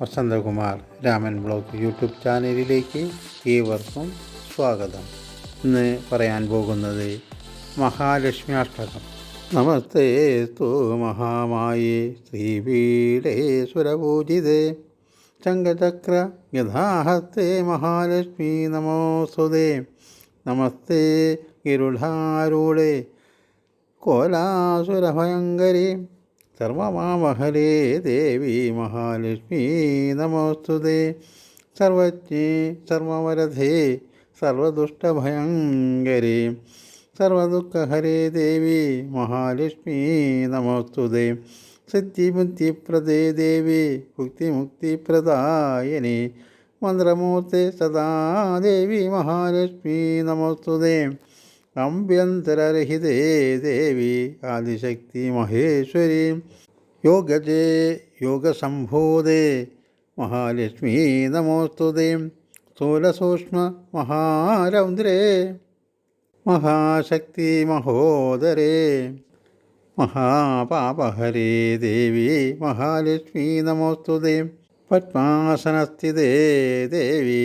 Vasanthakumar Raman blog YouTube ചാനലിലേക്ക് ഏവർക്കും സ്വാഗതം. ഇന്ന് പറയാൻ പോകുന്നത് മഹാലക്ഷ്മി അഷ്ടകം. നമസ്തേ സ്തു മഹാമായേ ശ്രീപീഠേ സുരപൂജിതേ ചങ്കചക്ര യഥാഹസ്തേ മഹാലക്ഷ്മി നമോസ്തുതേ നമസ്തേ ഗരുഡാരൂഢേ കോലാസുരഭയങ്കരി സർവമാമഹലേ ദേവി മഹാലക്ഷ്മി നമോസ്തുതേ. സർവജ്ഞേ സർവവരധേ സർവദുഷ്ടഭയങ്കരി. സർവദുഃഖഹരേ ദേവി മഹാലക്ഷ്മി നമോസ്തുതേ. സിദ്ധിബുദ്ധിപ്രദേ ദേവി ഭുക്തിമുക്തിപ്രദായനി. മന്ത്രമൂർത്തെ സദാ ദേവി മഹാലക്ഷ്മി നമോസ്തുതേ. അഭ്യന്തരരഹിതേ ദേവി ആദിശക്തി മഹേശ്വരി. യോഗജേ യോഗസംഭൂതേ മഹാലക്ഷ്മി നമോസ്തുതേ. സ്ഥൂലസൂക്ഷ്മ മഹാരൗദ്രേ മഹാശക്തി മഹോദരേ. മഹാപാപഹരേ ദേവി മഹാലക്ഷ്മി നമോസ്തുതേ. പത്മാസനസ്ഥിതേ ദേവി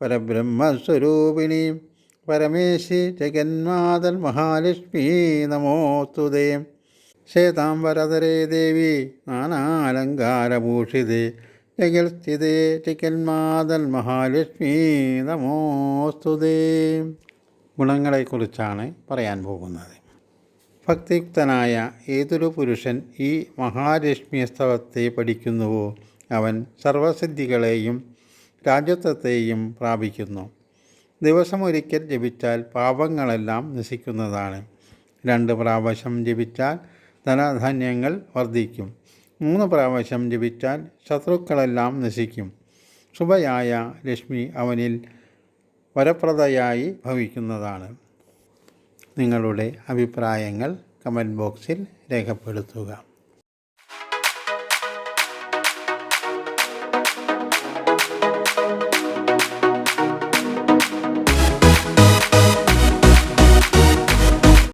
പരബ്രഹ്മസ്വരൂപിണി. പരമേശി ജഗന്മാതൻ മഹാലക്ഷ്മി നമോസ്തുതേ ശ്വേതാംബരധരേ ദേവി നാനാലങ്കാരഭൂഷിതേ. ജഗൽസ്ഥിതേ ജഗന്മാതൻ മഹാലക്ഷ്മി നമോസ്തുതേ ഗുണങ്ങളെക്കുറിച്ചാണ് പറയാൻ പോകുന്നത്. ഭക്തിയുക്തനായ ഏതൊരു പുരുഷൻ ഈ മഹാലക്ഷ്മി സ്തവത്തെ പഠിക്കുന്നുവോ? അവൻ സർവസിദ്ധികളെയും രാജ്യത്വത്തെയും പ്രാപിക്കുന്നു. ദിവസമൊരിക്കൽ ജപിച്ചാൽ പാപങ്ങളെല്ലാം നശിക്കുന്നതാണ്. രണ്ട് പ്രാവശ്യം ജപിച്ചാൽ ധനധാന്യങ്ങൾ വർദ്ധിക്കും. മൂന്ന് പ്രാവശ്യം ജപിച്ചാൽ ശത്രുക്കളെല്ലാം നശിക്കും. ശുഭയായ ലക്ഷ്മി അവനിൽ വരപ്രദയായി ഭവിക്കുന്നതാണ്. നിങ്ങളുടെ അഭിപ്രായങ്ങൾ കമന്റ് ബോക്സിൽ രേഖപ്പെടുത്തുക.